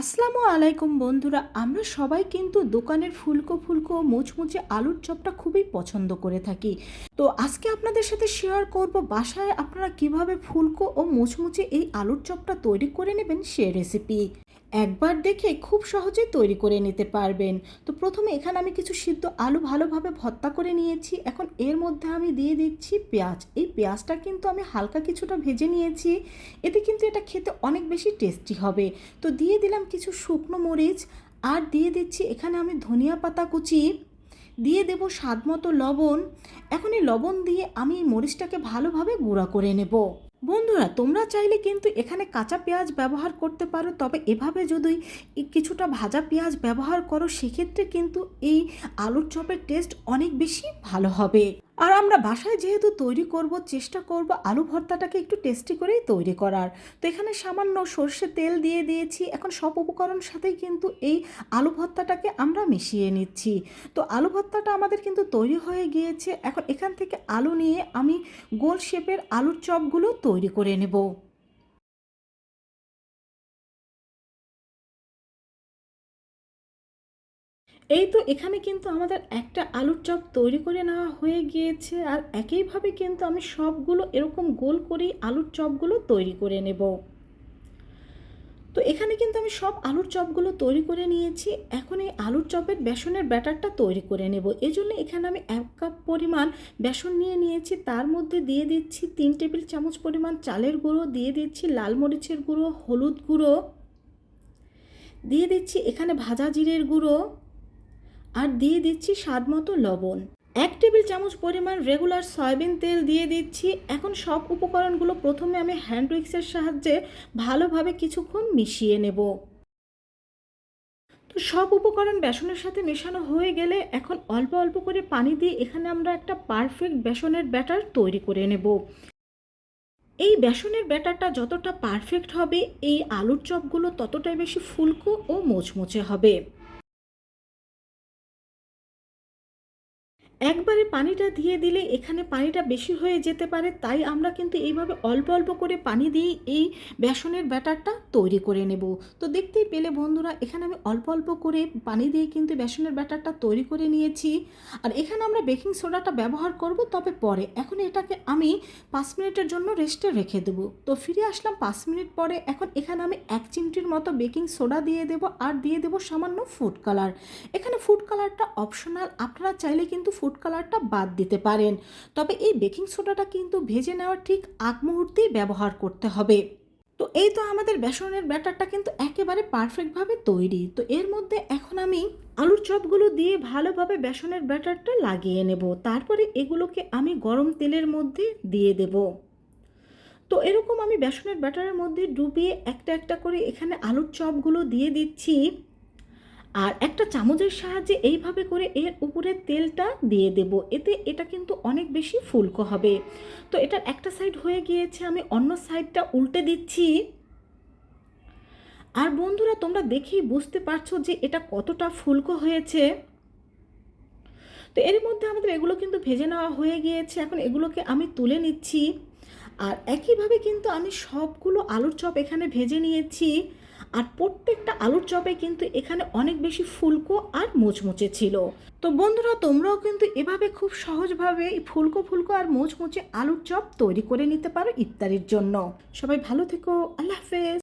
আসসালামু আলাইকুম বন্ধুরা, আমরা সবাই কিন্তু দোকানের ফুলকো ফুলকো মুচমুচে আলুর চপটা খুবই পছন্দ করে থাকি। তো আজকে আপনাদের সাথে শেয়ার করব বাসায় আপনারা কীভাবে ফুলকো ও মুচমুচে এই আলুর চপটা তৈরি করে নেবেন সে রেসিপি একবার দেখে খুব সহজে তৈরি করে নিতে পারবেন। তো প্রথমে এখানে আমি কিছু সিদ্ধ আলু ভালোভাবে ভর্তা করে নিয়েছি। এখন এর মধ্যে আমি দিয়ে দিচ্ছি পেঁয়াজ। এই পেঁয়াজটা কিন্তু আমি হালকা কিছুটা ভেজে নিয়েছি। এতে কিন্তু এটা খেতে অনেক বেশি টেস্টি হবে। তো দিয়ে দিলাম কিছু শুকনো মরিচ আর দিয়ে দিচ্ছি এখানে আমি ধনিয়া পাতা কুচি। দিয়ে দেব স্বাদ মতো লবণ। এখন এই লবণ দিয়ে আমি এই মরিচটাকে ভালোভাবে গুঁড়া করে নেব। বন্ধুরা, তোমরা চাইলে কিন্তু এখানে কাঁচা পেঁয়াজ ব্যবহার করতে পারো, তবে এভাবে যদি কিছুটা ভাজা পেঁয়াজ ব্যবহার করো, সেক্ষেত্রে কিন্তু এই আলুর চপের টেস্ট অনেক বেশি ভালো হবে। আর আমরা বাসায় যেহেতু তৈরি করব, চেষ্টা করব আলু ভর্তাটাকে একটু টেস্টি করেই তৈরি করার। তো এখানে সামান্য সর্ষে তেল দিয়ে দিয়েছি। এখন সব উপকরণ সাথেই কিন্তু এই আলু ভর্তাটাকে আমরা মিশিয়ে নিচ্ছি। তো আলু ভর্তাটা আমাদের কিন্তু তৈরি হয়ে গিয়েছে। এখন এখান থেকে আলু নিয়ে আমি গোল শেপের আলুর চপগুলো তৈরি করে নেব। এই তো এখানে কিন্তু আমাদের একটা আলুর চপ তৈরি করে নেওয়া হয়ে গিয়েছে, আর একইভাবে কিন্তু আমি সবগুলো এরকম গোল করেই আলুর চপগুলো তৈরি করে নেব। তো এখানে কিন্তু আমি সব আলুর চপগুলো তৈরি করে নিয়েছি, এখন এই আলুর চপের বেসনের ব্যাটারটা তৈরি করে নেব। এই জন্য এখানে আমি এক কাপ পরিমাণ বেসন নিয়ে নিয়েছি, তার মধ্যে দিয়ে দিচ্ছি তিন টেবিল চামচ পরিমাণ চালের গুঁড়ো, দিয়ে দিচ্ছি লাল মরিচের গুঁড়ো, হলুদ গুঁড়ো, দিয়ে দিচ্ছি এখানে ভাজা জিরের গুঁড়ো আর দিয়ে দিচ্ছি স্বাদ মতো লবণ। এক টেবিল চামচ পরিমাণ রেগুলার সয়াবিন তেল দিয়ে দিচ্ছি। এখন সব উপকরণগুলো প্রথমে আমি হ্যান্ড উইক্সের সাহায্যে ভালোভাবে কিছুক্ষণ মিশিয়ে নেব। তো সব উপকরণ বেসনের সাথে মেশানো হয়ে গেলে এখন অল্প অল্প করে পানি দিয়ে এখানে আমরা একটা পারফেক্ট বেসনের ব্যাটার তৈরি করে নেব। এই বেসনের ব্যাটারটা যতটা পারফেক্ট হবে, এই আলুর চপগুলো ততটাই বেশি ফুলকো ও মোচমোচে হবে। একবারে পানিটা দিয়ে দিলে এখানে পানিটা বেশি হয়ে যেতে পারে, তাই আমরা কিন্তু এইভাবে অল্প অল্প করে পানি দিয়ে এই বেসনের ব্যাটারটা তৈরি করে নেব। তো দেখতেই পেলে বন্ধুরা, এখানে আমি অল্প অল্প করে পানি দিয়ে কিন্তু বেসনের ব্যাটারটা তৈরি করে নিয়েছি। আর এখানে আমরা বেকিং সোডাটা ব্যবহার করব, তবে পরে। এখন এটাকে আমি পাঁচ মিনিটের জন্য রেস্টে রেখে দেবো। তো ফিরে আসলাম পাঁচ মিনিট পরে। এখন এখানে আমি এক চিমটির মতো বেকিং সোডা দিয়ে দেব, আর দিয়ে দেব সামান্য ফুড কালার। এখানে ফুড কালারটা অপশনাল। আপনারা চাইলে কিন্তু ফুড কালারটা বাদ দিতে পারেন। তবে এই বেকিং সোডাটা কিন্তু ভেজে নেওয়ার ঠিক আগ মুহূর্তেই ব্যবহার করতে হবে। তো এই তো আমাদের বেসনের ব্যাটারটা কিন্তু একেবারে পারফেক্টভাবে তৈরি। তো এর মধ্যে এখন আমি আলুর চপগুলো দিয়ে ভালোভাবে বেসনের ব্যাটারটা লাগিয়ে নেব। তারপরে এগুলোকে আমি গরম তেলের মধ্যে দিয়ে দেব। তো এরকম আমি বেসনের ব্যাটারের মধ্যে ডুবিয়ে একটা একটা করে এখানে আলুর চপগুলো দিয়ে দিচ্ছি। আর একটা চামচের সাহায্যে এইভাবে করে এর উপরে তেলটা দিয়ে দেব। এতে এটা কিন্তু অনেক বেশি ফুলকো হবে। তো এটার একটা সাইড হয়ে গিয়েছে, আমি অন্য সাইডটা উল্টে দিচ্ছি। আর বন্ধুরা, তোমরা দেখেই বুঝতে পারছ যে এটা কতটা ফুলকো হয়েছে। তো এর মধ্যে আমাদের এগুলো কিন্তু ভেজে নেওয়া হয়ে গিয়েছে। এখন এগুলোকে আমি তুলে নিচ্ছি। আর একইভাবে কিন্তু আমি সবগুলো আলুর চপ এখানে ভেজে নিয়েছি। আর প্রত্যেকটা আলুর চপে কিন্তু এখানে অনেক বেশি ফুলকো আর মোচমুচে ছিল। তো বন্ধুরা, তোমরাও কিন্তু এভাবে খুব সহজভাবে এই ফুলকো ফুলকো আর মোচমুচে আলুর চপ তৈরি করে নিতে পারো ইত্যাদির জন্য। সবাই ভালো থেকো, আল্লাহ হাফেজ।